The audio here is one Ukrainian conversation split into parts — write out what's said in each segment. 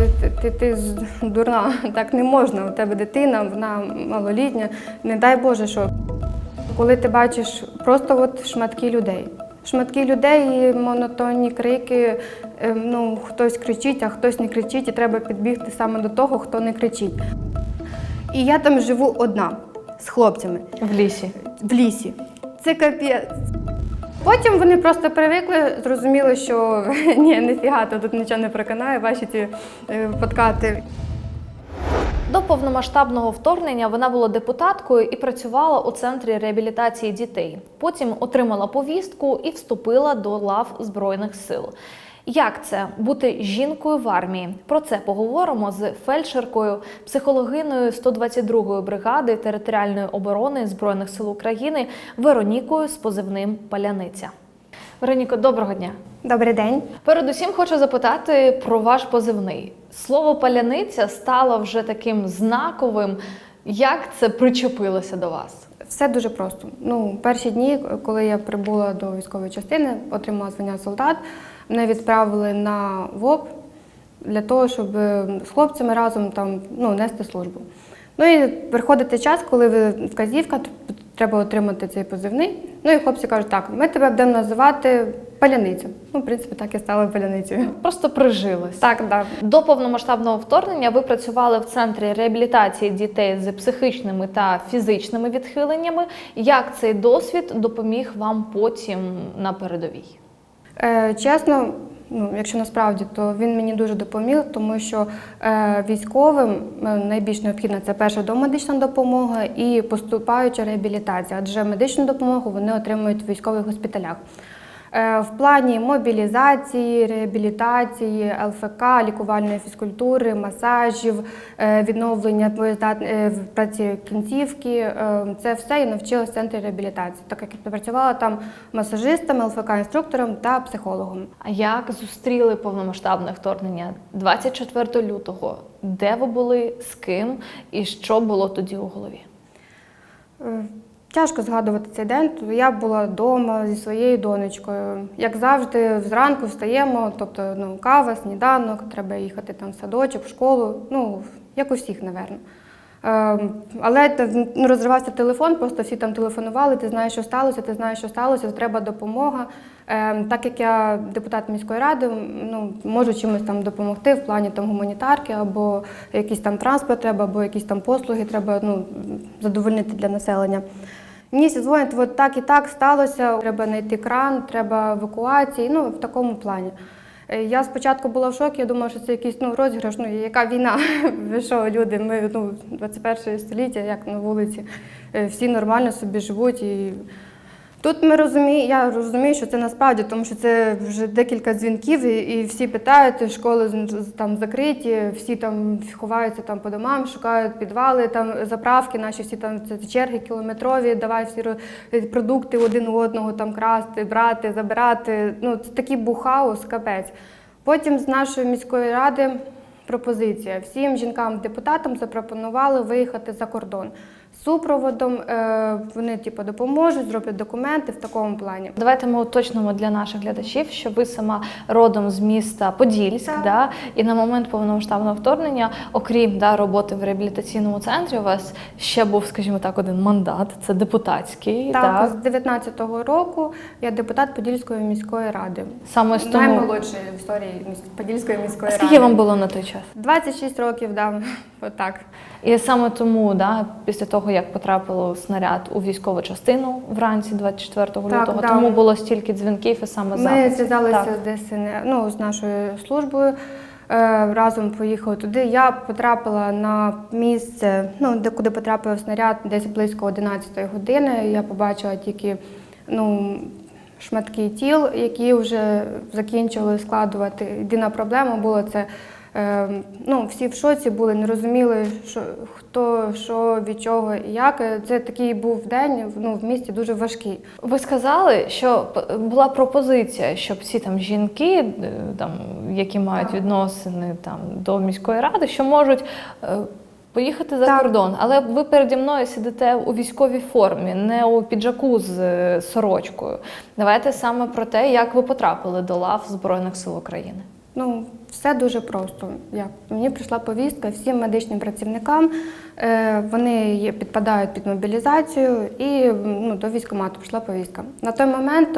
ти, ти, ти, ти дурна, так не можна. У тебе дитина, вона малолітня. Не дай Боже, що коли ти бачиш просто от шматки людей. Шматки людей і монотонні крики. ем, Ну, хтось кричить, а хтось не кричить, і треба підбігти саме до того, хто не кричить. І я там живу одна з хлопцями В лісі. в лісі. Це капець. Потім вони просто привикли, зрозуміли, що ні, ніфіга, то тут нічого не проканає, ваші ці е, подкати. До повномасштабного вторгнення вона була депутаткою і працювала у центрі реабілітації дітей. Потім отримала повістку і вступила до лав збройних сил. Як це бути жінкою в армії? Про це поговоримо з фельдшеркою, психологиною 122-ї бригади територіальної оборони збройних сил України Веронікою з позивним Паляниця. Вероніко, доброго дня. Добрий день. Передусім хочу запитати про ваш позивний. Слово паляниця стало вже таким знаковим. Як це причепилося до вас? Все дуже просто. Ну, перші дні, коли я прибула до військової частини, отримала звання солдат, мене відправили на ВОП для того, щоб е, з хлопцями разом там ну, нести службу. Ну і приходить час, коли ви вказівка, треба отримати цей позивний. Ну і хлопці кажуть, так, ми тебе будемо називати паляниця. Ну, в принципі, так і стала паляницею. Просто прижилось. Так, так. До повномасштабного вторгнення ви працювали в центрі реабілітації дітей з психічними та фізичними відхиленнями. Як цей досвід допоміг вам потім на передовій? Е, чесно, ну, якщо насправді, то він мені дуже допоміг, тому що е, військовим е, найбільш необхідна це перша домедична допомога і поступаюча реабілітація, адже медичну допомогу вони отримують в військових госпіталях. Е, В плані мобілізації, реабілітації, ЛФК, лікувальної фізкультури, масажів, е, відновлення е, в праці кінцівки, це все я навчилася в центрі реабілітації, так як я працювала там масажистом, ЛФК-інструктором та психологом. А як зустріли повномасштабне вторгнення 24 лютого? Де ви були, з ким і що було тоді у голові? Тяжко згадувати цей день. то Я була вдома зі своєю донечкою. Як завжди, зранку встаємо, тобто ну, кава, сніданок, треба їхати там в садочок, в школу, ну, як у всіх, напевно. Ем, Але ну, розривався телефон, просто всі там телефонували, ти знаєш, що сталося, ти знаєш, що сталося, треба допомога. Ем, Так як я депутат міської ради, ну, можу чимось там допомогти в плані там, гуманітарки, або якийсь там транспорт треба, або якісь там послуги треба ну, задовольнити для населення. Всі дзвонять, от так і так сталося, треба знайти кран, треба евакуації, ну, в такому плані. Е, Я спочатку була в шокі, я думала, що це якийсь ну, розіграш, ну яка війна? Ви що, люди, ми ну, 21 століття, як на вулиці, Е, всі нормально собі живуть. І... Тут ми розуміємо, я розумію, що це насправді, тому що це вже декілька дзвінків, і, і всі питають, школи там закриті, всі там ховаються там по домам, шукають підвали, там заправки, наші всі там це черги кілометрові, давай всі продукти один у одного там красти, брати, забирати. Ну це такий був хаос, капець. Потім з нашої міської ради пропозиція всім жінкам-депутатам запропонували виїхати за кордон. Супроводом е, вони типу, допоможуть, зроблять документи в такому плані. Давайте ми уточнимо для наших глядачів, що ви сама родом з міста Подільськ, Так. да? і на момент повномасштабного вторгнення, окрім да, роботи в реабілітаційному центрі, у вас ще був, скажімо так, один мандат це депутатський. Так, Так, з 19-го року я депутат Подільської міської ради. Саме з тому. Наймолодшої в історії Подільської міської Скільки ради. вам було на той час? 26 років, да, отак. І саме тому, да, після того як потрапило снаряд у військову частину вранці 24 Так, лютого, да. тому було стільки дзвінків і саме Ми запис. зв'язалися Так. з ДСН, ну, з нашою службою. е, Разом поїхали туди. Я потрапила на місце, ну, де куди потрапив снаряд, десь близько 11 години. Я побачила тільки ну, шматки тіл, які вже закінчили складувати. Єдина проблема була це. Е, Ну, всі в шоці були, не розуміли, що, хто, що, від чого і як. Це такий був день ну, в місті дуже важкий. Ви сказали, що була пропозиція, щоб всі там жінки, е, там, які мають відносини там, до міської ради, що можуть е, поїхати за Так. кордон. Але ви переді мною сидите у військовій формі, не у піджаку з е, сорочкою. Давайте саме про те, як ви потрапили до лав Збройних сил України. Ну, все дуже просто. Як мені прийшла повістка всім медичним працівникам. Е, вони підпадають під мобілізацію, і ну, до військкомату прийшла повістка. На той момент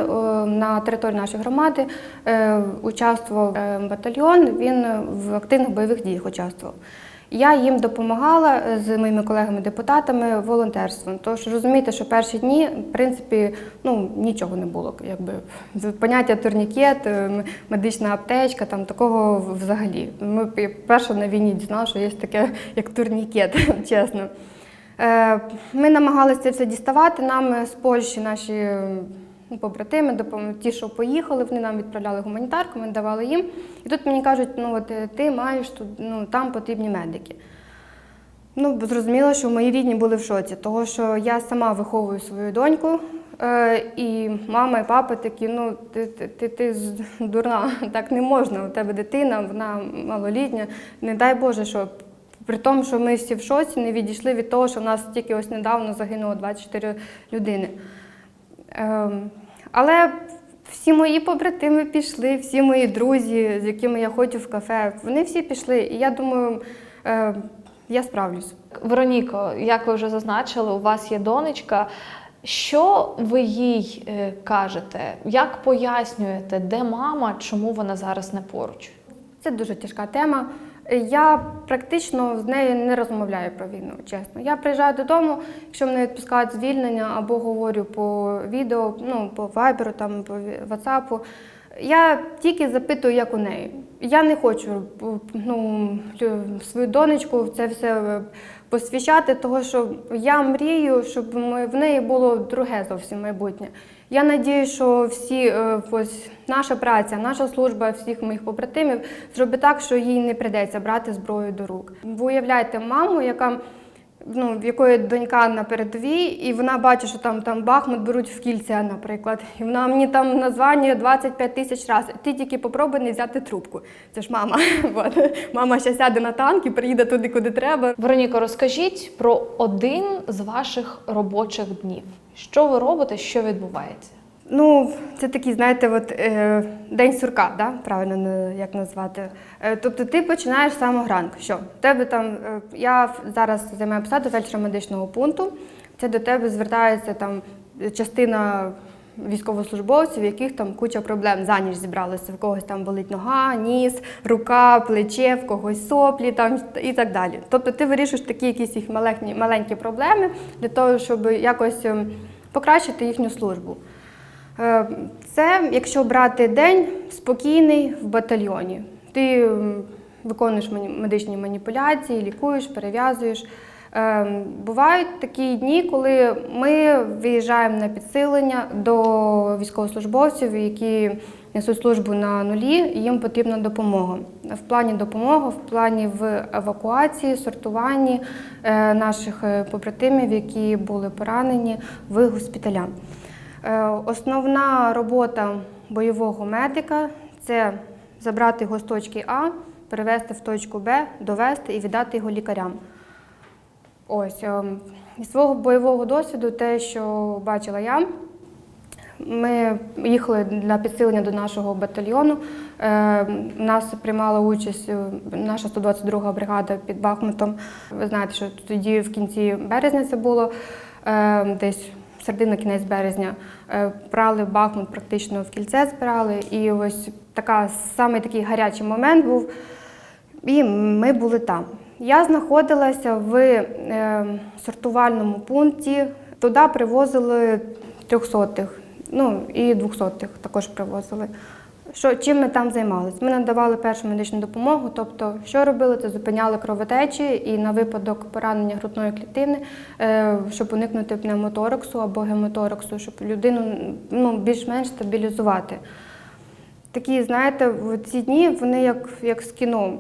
на території нашої громади е, участвував е, батальйон. Він в активних бойових діях участвував. Я їм допомагала е, з моїми колегами-депутатами волонтерством. Тож розумієте, що перші дні, в принципі, ну нічого не було. Якби поняття турнікет, е, медична аптечка, там такого взагалі. Ми п- перше на війні дізналися, що є таке, як турнікет, чесно. Е, Ми намагалися це все діставати. Нам з Польщі наші побратими, ті, що поїхали, вони нам відправляли гуманітарку, ми давали їм. І тут мені кажуть, ну от е, ти маєш тут, ну там потрібні медики. Ну, зрозуміло, що мої рідні були в шоці, тому що я сама виховую свою доньку, е, і мама і папа такі, ну ти, ти, ти, ти дурна, так не можна. У тебе дитина, вона малолітня. Не дай Боже, що при тому, що ми всі в шоці, не відійшли від того, що в нас тільки ось недавно загинуло 24 людини. Але всі мої побратими пішли, всі мої друзі, з якими я ходжу в кафе, вони всі пішли. І я думаю, е, я справлюсь. Вероніко, як ви вже зазначили, у вас є донечка. Що ви їй е, кажете? Як пояснюєте, де мама, чому вона зараз не поруч? Це дуже тяжка тема. Я практично з нею не розмовляю про війну, чесно. Я приїжджаю додому, якщо мене відпускають звільнення або говорю по відео, ну по вайберу, там по ватсапу. Я тільки запитую, як у неї. Я не хочу ну, свою донечку це все е, посвящати, тому що я мрію, щоб в неї було друге зовсім майбутнє. Я надію, що всі е, ось наша праця, наша служба всіх моїх побратимів зробить так, що їй не прийдеться брати зброю до рук. Ви уявляєте маму, яка ну, в якої донька на передовій, і вона бачить, що там, там Бахмут беруть в кільця, наприклад. І вона мені там названює 25 тисяч разів. Ти тільки попробуй не взяти трубку. Це ж мама. От. Мама ще сяде на танк і приїде туди, куди треба. Вероніко, розкажіть про один з ваших робочих днів. Що ви робите, що відбувається? Ну, це такий, знаєте, от, е, день сурка, да? правильно як назвати. Е, тобто ти починаєш з самого ранку. Що? Тебе там, е, я зараз займаю посаду фельдшера медичного пункту. Це до тебе звертається там частина військовослужбовців, яких там куча проблем за ніч зібралися. В когось там болить нога, ніс, рука, плече, в когось соплі там і так далі. Тобто ти вирішуєш такі якісь їх маленькі, маленькі проблеми для того, щоб якось ем, покращити їхню службу. Е, Це, якщо брати день спокійний в батальйоні. Ти виконуєш медичні маніпуляції, лікуєш, перев'язуєш. Е, Бувають такі дні, коли ми виїжджаємо на підсилення до військовослужбовців, які несуть службу на нулі, і їм потрібна допомога. В плані допомоги, в плані в евакуації, сортуванні е, наших побратимів, які були поранені в госпіталях. Е, Основна робота бойового медика це забрати його з точки А, перевести в точку Б, довести і віддати його лікарям. Ось ем, із свого бойового досвіду, те, що бачила я, ми їхали для підсилення до нашого батальйону. Е, У нас приймала участь е, наша 122 бригада під Бахмутом. Ви знаєте, що тоді в кінці березня це було, е, десь середина кінець березня. Е, Брали Бахмут практично в кільце збирали. І ось така саме такий гарячий момент був. І ми були там. Я знаходилася в е, сортувальному пункті. Туди привозили трьохсотих, ну і двохсотих також привозили. Що, чим ми там займалися? Ми надавали першу медичну допомогу, тобто, що робили, це зупиняли кровотечі і на випадок поранення грудної клітини, е, щоб уникнути пневмотораксу або гемотораксу, щоб людину ну, більш-менш стабілізувати. Такі, знаєте, в ці дні вони як, як з кіно.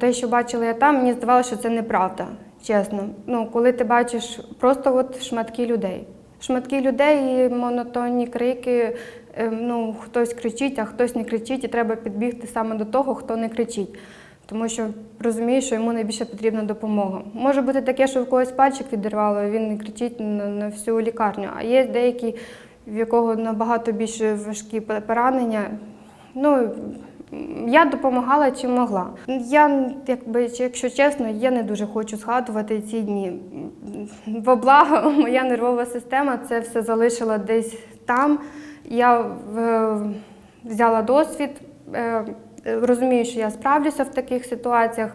Те, що бачила я там, мені здавалося, що це неправда, чесно. Ну, коли ти бачиш просто от шматки людей. Шматки людей і монотонні крики. Е, Ну, хтось кричить, а хтось не кричить, і треба підбігти саме до того, хто не кричить. Тому що розумієш, що йому найбільше потрібна допомога. Може бути таке, що в когось пальчик відірвало, і він не кричить на, на всю лікарню. А є деякі, в якого набагато більше важкі поранення. Ну, я допомагала чим могла. Я, якби, якщо чесно, я не дуже хочу згадувати ці дні. Во благо, моя нервова система це все залишила десь там. Я е, взяла досвід, е, розумію, що я справлюся в таких ситуаціях,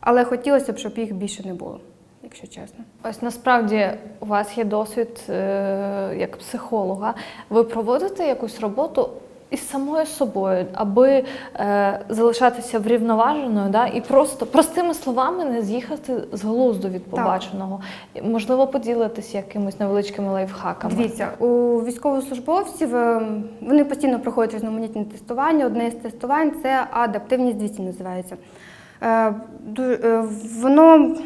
але хотілося б, щоб їх більше не було, якщо чесно. Ось насправді у вас є досвід е, як психолога. Ви проводите якусь роботу із самою собою, аби е, залишатися врівноваженою, да, і просто простими словами не з'їхати з глузду від побаченого. Можливо, поділитися якимись невеличкими лайфхаками. Дивіться, у військовослужбовців е, вони постійно проходять різноманітні тестування. Одне з тестувань це адаптивність 200 називається. Е, е, Воно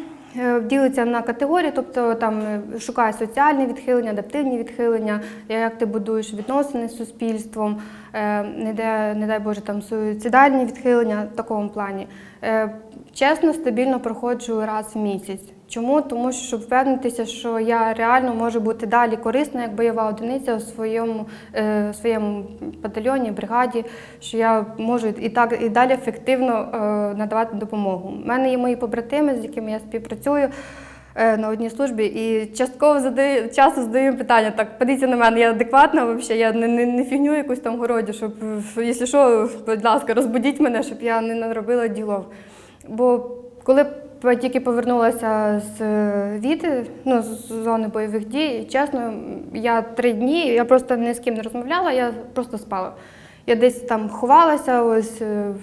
ділиться на категорії, тобто там е, шукає соціальні відхилення, адаптивні відхилення, як ти будуєш відносини з суспільством, е, не дай, не дай Боже, там суїцидальні відхилення в такому плані. Е, Чесно, стабільно проходжу раз в місяць. Чому? Тому що щоб впевнитися, що я реально можу бути далі корисна як бойова одиниця у своєму, е, своєму батальйоні, бригаді, що я можу і так і далі ефективно е, надавати допомогу. У мене є мої побратими, з якими я співпрацюю. е, На одній службі і частково задаю часу задаю питання. Так, подивіться на мене, я адекватна взагалі, я не, не, не фігню якусь там городі, щоб, якщо що, будь ласка, розбудіть мене, щоб я не наробила ділов. Бо коли тільки повернулася з е, Віти, ну, з зони бойових дій, чесно, я три дні, я просто ні з ким не розмовляла, я просто спала. Я десь там ховалася, ось е,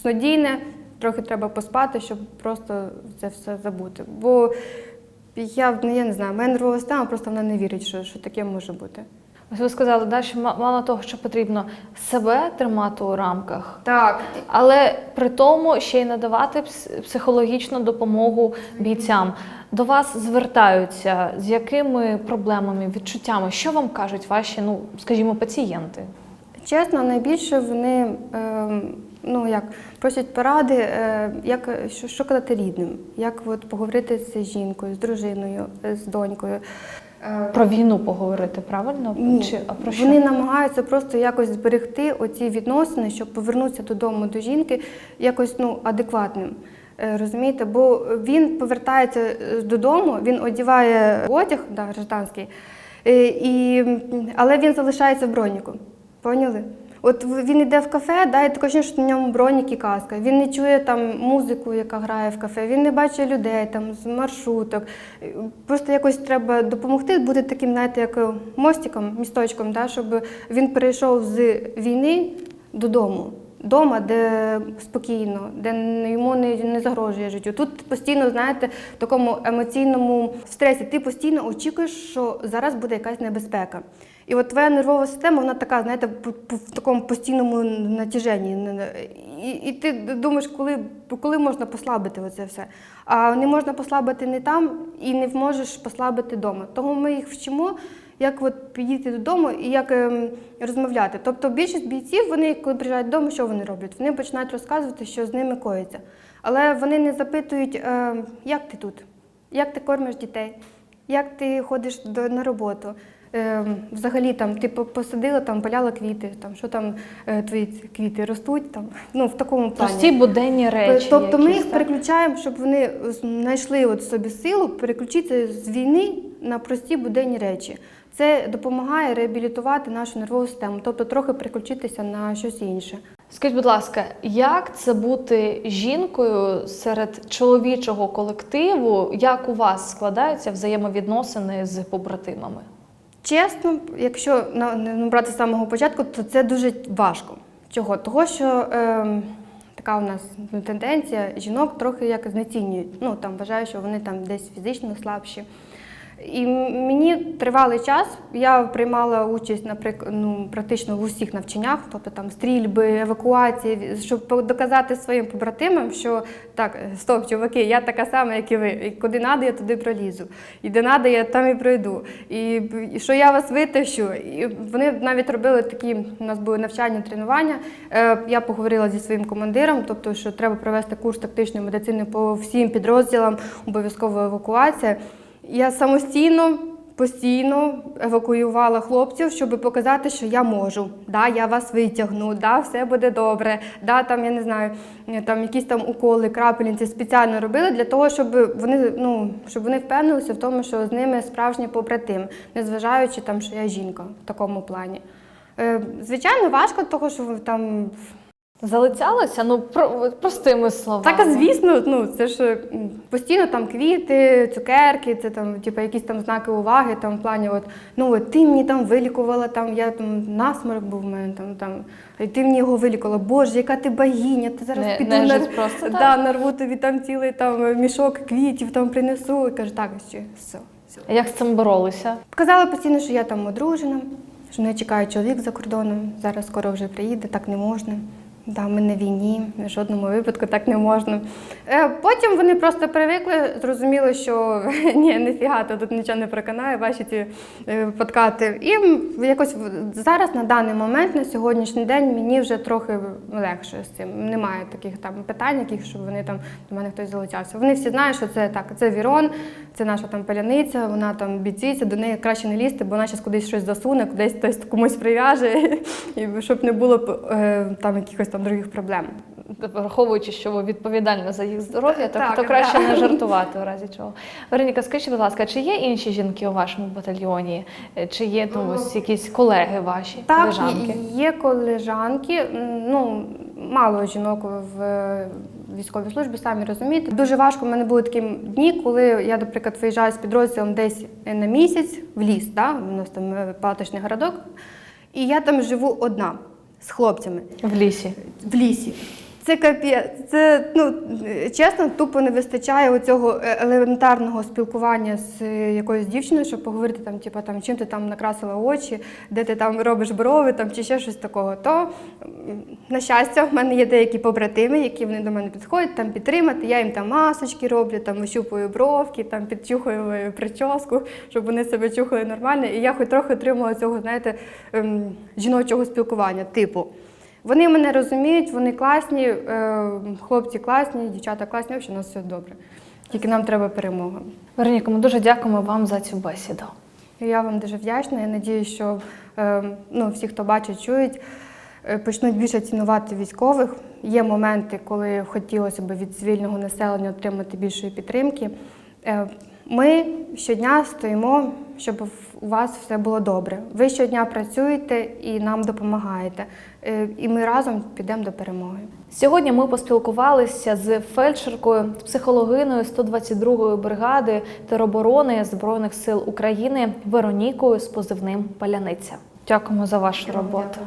снодійне, трохи треба поспати, щоб просто це все забути. Бо я, я не знаю, моя нервова система просто вона не вірить, що, що таке може бути. Ось ви сказали, да, що ма- мало того, що потрібно себе тримати у рамках, Так, але при тому ще й надавати психологічну допомогу бійцям. До вас звертаються з якими проблемами, відчуттями? Що вам кажуть ваші, ну скажімо, пацієнти? Чесно, найбільше вони е, ну, як, просять поради, е, як, що, що казати рідним, як от, поговорити з жінкою, з дружиною, е, з донькою. Е, Про війну поговорити, правильно? ні, Чи а про що? Вони намагаються просто якось зберегти оці відносини, щоб повернутися додому до жінки якось ну, адекватним. Е, Розумієте, бо він повертається е, додому, він одіває одяг да, гражданський, і, але він залишається в броніку. Поняли? От він йде в кафе, да, і ощущення, що на ньому бронік і каска. Він не чує там музику, яка грає в кафе, він не бачить людей там з маршруток. Просто якось треба допомогти, бути таким, знаєте, як е, мостиком, місточком, да, щоб він перейшов з війни додому. Дома, де спокійно, де йому не, не загрожує життю. Тут постійно, знаєте, в такому емоційному стресі. Ти постійно очікуєш, що зараз буде якась небезпека. І от твоя нервова система, вона така, знаєте, в такому постійному натяженні. І, і ти думаєш, коли, коли можна послабити оце все. А не можна послабити не там і не можеш послабити вдома. Тому ми їх вчимо, як от підійти додому і як ем, розмовляти. Тобто більшість бійців, вони, коли приїжджають додому, що вони роблять? Вони починають розказувати, що з ними коїться. Але вони не запитують, е, як ти тут, як ти кормиш дітей, як ти ходиш до, на роботу. Е, взагалі там ти по- посадила, там поляла квіти, там що там е, твої квіти ростуть, там ну в такому плані. Прості буденні речі. Тобто ми якісь, їх так? переключаємо, щоб вони знайшли от собі силу переключитися з війни на прості буденні речі. Це допомагає реабілітувати нашу нервову систему, тобто трохи переключитися на щось інше. Скажіть, будь ласка, як це бути жінкою серед чоловічого колективу? Як у вас складаються взаємовідносини з побратимами? Чесно, якщо не брати з самого початку, то це дуже важко. Чого? Того, що е, така у нас ну, тенденція, жінок трохи як знецінюють. Ну там вважають, що вони там десь фізично слабші. І мені тривалий час я приймала участь, наприклад, ну, практично в усіх навчаннях, тобто там стрільби, евакуації, щоб доказати своїм побратимам, що так, стоп, чуваки, я така сама, як і ви. І куди треба, я туди пролізу. І де треба, я там і пройду. І, і що я вас витащу. І вони навіть робили такі, у нас були навчання, тренування. Е, я поговорила зі своїм командиром, тобто, що треба провести курс тактичної медицини по всім підрозділам, обов'язково евакуація. Я самостійно постійно евакуювала хлопців, щоб показати, що я можу. Да, я вас витягну, да, все буде добре. Да, там, я не знаю, там якісь там уколи, крапельниці спеціально робили для того, щоб вони, ну, щоб вони впевнилися в тому, що з ними справжній побратим, незважаючи там, що я жінка в такому плані. Е, Звичайно, важко, того, що там Залицялися? Ну, про, простими словами. Так, а звісно, ну це ж постійно там квіти, цукерки, це там, типу, якісь там знаки уваги, там в плані, от ну от ти мені там вилікувала, там я там насморк був в мене, там там і ти мені його вилікувала. Боже, яка ти богиня, ти зараз Не- піду не нар... просто так. да, нарву тобі там цілий там мішок квітів, там принесу. І каже, так, ще все. все. Як з цим боролися? Казала постійно, що я там одружена, що мене чекає чоловік за кордоном. Зараз скоро вже приїде, так не можна. Да, ми на війні, в жодному випадку так не можна. Е, Потім вони просто привикли, зрозуміли, що ні, ніфіга, то тут нічого не проканає, ваші ці е, подкати. І якось зараз на даний момент, на сьогоднішній день, мені вже трохи легше з цим. Немає таких там питань, яких, щоб вони там до мене хтось залучався. Вони всі знають, що це так, це Вірон, це наша там паляниця, вона там бійциця, до неї краще не лізти, бо вона зараз кудись щось засуне, кудись хтось комусь прив'яже, і щоб не було е, там якихось там других проблем. Враховуючи, що ви відповідальні за їх здоров'я, то, Так, то краще так. не жартувати в разі чого. Вероніка, скажіть, будь ласка, чи є інші жінки у вашому батальйоні? Е, Чи є ну, ось якісь колеги ваші? Так, колежанки? є колежанки, ну мало жінок в е, військовій службі, самі розумієте. Дуже важко. У мене були такі дні, коли я, наприклад, виїжджаю з підрозділом десь на місяць в ліс, да? у нас там е, палаточний городок, і я там живу одна з хлопцями В лісі. в лісі. Це капець. Це ну чесно, тупо не вистачає оцього е, елементарного спілкування з е, якоюсь дівчиною, щоб поговорити там, типу, там, чим ти там накрасила очі, де ти там робиш брови, там чи ще щось такого. То на щастя, в мене є деякі побратими, які вони до мене підходять там підтримати. Я їм там масочки роблю, там вищупую бровки, там підчухаю е, прическу, щоб вони себе чухали нормально. І я хоч трохи отримала цього, знаєте, ем, жіночого спілкування, типу. Вони мене розуміють, вони класні, е, хлопці класні, дівчата класні, взагалі у нас все добре. Тільки нам треба перемога. Вероніка, ми дуже дякуємо вам за цю бесіду. Я вам дуже вдячна. Я надію, що е, ну, всі, хто бачить, чують, е, почнуть більше цінувати військових. Є моменти, коли хотілося б від цивільного населення отримати більшої підтримки. Ми щодня стоїмо, щоб у вас все було добре. Ви щодня працюєте і нам допомагаєте. Е, І ми разом підемо до перемоги. Сьогодні ми поспілкувалися з фельдшеркою, психологиною 122-ї бригади тероборони Збройних сил України Веронікою з позивним Паляниця. Дякуємо за вашу роботу.